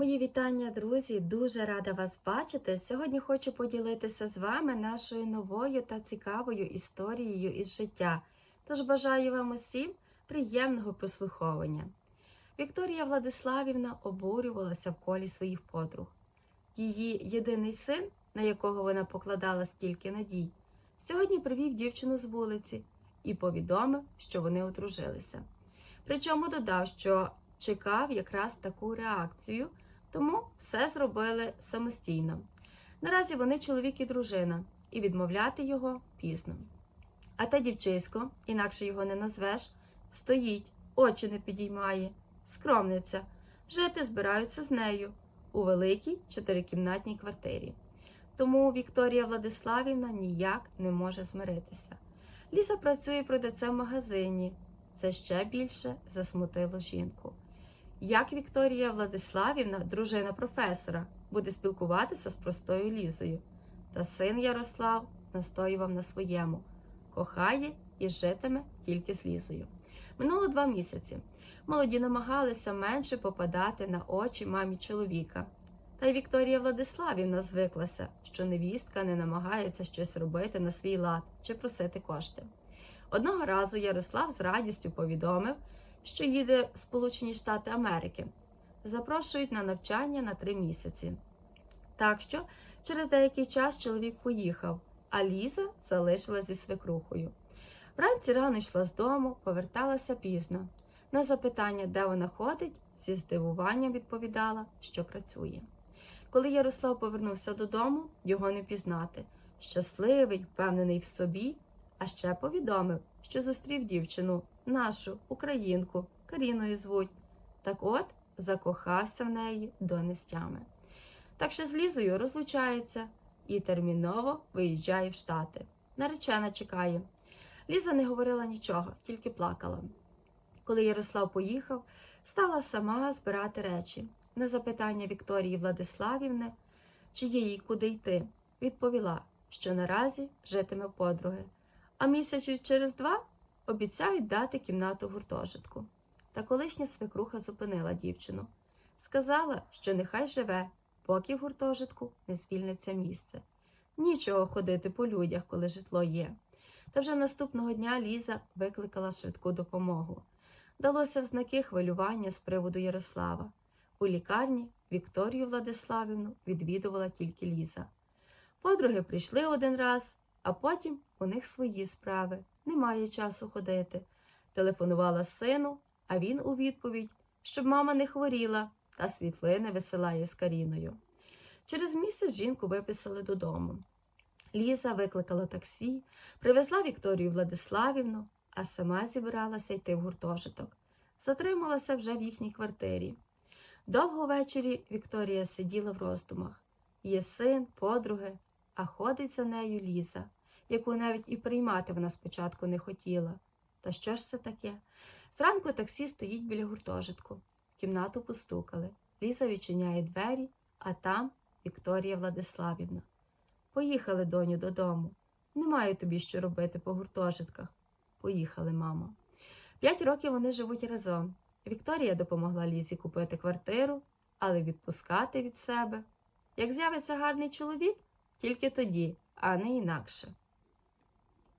Мої вітання, друзі! Дуже рада вас бачити. Сьогодні хочу поділитися з вами нашою новою та цікавою історією із життя. Тож бажаю вам усім приємного прослуховування. Вікторія Владиславівна обурювалася в колі своїх подруг. Її єдиний син, на якого вона покладала стільки надій, сьогодні привів дівчину з вулиці і повідомив, що вони одружилися. Причому додав, що чекав якраз таку реакцію, тому все зробили самостійно. Наразі вони чоловік і дружина, і відмовляти його пізно. А те дівчисько, інакше його не назвеш, стоїть, очі не підіймає, скромниця, жити збираються з нею у великій чотирикімнатній квартирі. Тому Вікторія Владиславівна ніяк не може змиритися. Ліза працює продавцем в магазині. Це ще більше засмутило жінку. Як Вікторія Владиславівна, дружина професора, буде спілкуватися з простою Лізою? Та син Ярослав настоював на своєму, кохає і житиме тільки з Лізою. Минуло два місяці. Молоді намагалися менше попадати на очі мамі чоловіка. Та й Вікторія Владиславівна звиклася, що невістка не намагається щось робити на свій лад чи просити кошти. Одного разу Ярослав з радістю повідомив, що їде в Сполучені Штати Америки. Запрошують на навчання на три місяці. Так що через деякий час чоловік поїхав, а Ліза залишилась зі свекрухою. Вранці рано йшла з дому, поверталася пізно. На запитання, де вона ходить, зі здивуванням відповідала, що працює. Коли Ярослав повернувся додому, його не пізнати. Щасливий, впевнений в собі, а ще повідомив, що зустрів дівчину, нашу українку, Каріною звуть. Так от закохався в неї до нестями. Так що з Лізою розлучається і терміново виїжджає в Штати. Наречена чекає. Ліза не говорила нічого, тільки плакала. Коли Ярослав поїхав, стала сама збирати речі. На запитання Вікторії Владиславівни, чи є їй куди йти, відповіла, що наразі житиме подруги, а місяців через два обіцяють дати кімнату гуртожитку. Та колишня свекруха зупинила дівчину. Сказала, що нехай живе, поки в гуртожитку не звільниться місце. Нічого ходити по людях, коли житло є. Та вже наступного дня Ліза викликала швидку допомогу. Далося в знаки хвилювання з приводу Ярослава. У лікарні Вікторію Владиславівну відвідувала тільки Ліза. Подруги прийшли один раз, а потім у них свої справи. Немає часу ходити. Телефонувала сину, а він у відповідь, щоб мама не хворіла, та світлини висилає з Каріною. Через місяць жінку виписали додому. Ліза викликала таксі, привезла Вікторію Владиславівну, а сама зібралася йти в гуртожиток. Затрималася вже в їхній квартирі. Довго ввечері Вікторія сиділа в роздумах. Є син, подруги, а ходить за нею Ліза, яку навіть і приймати вона спочатку не хотіла. Та що ж це таке? Зранку таксі стоїть біля гуртожитку. В кімнату постукали. Ліза відчиняє двері, а там Вікторія Владиславівна. Поїхали, доню, додому. Немає тобі що робити по гуртожитках. Поїхали, мамо. П'ять років вони живуть разом. Вікторія допомогла Лізі купити квартиру, але відпускати від себе. Як з'явиться гарний чоловік, тільки тоді, а не інакше.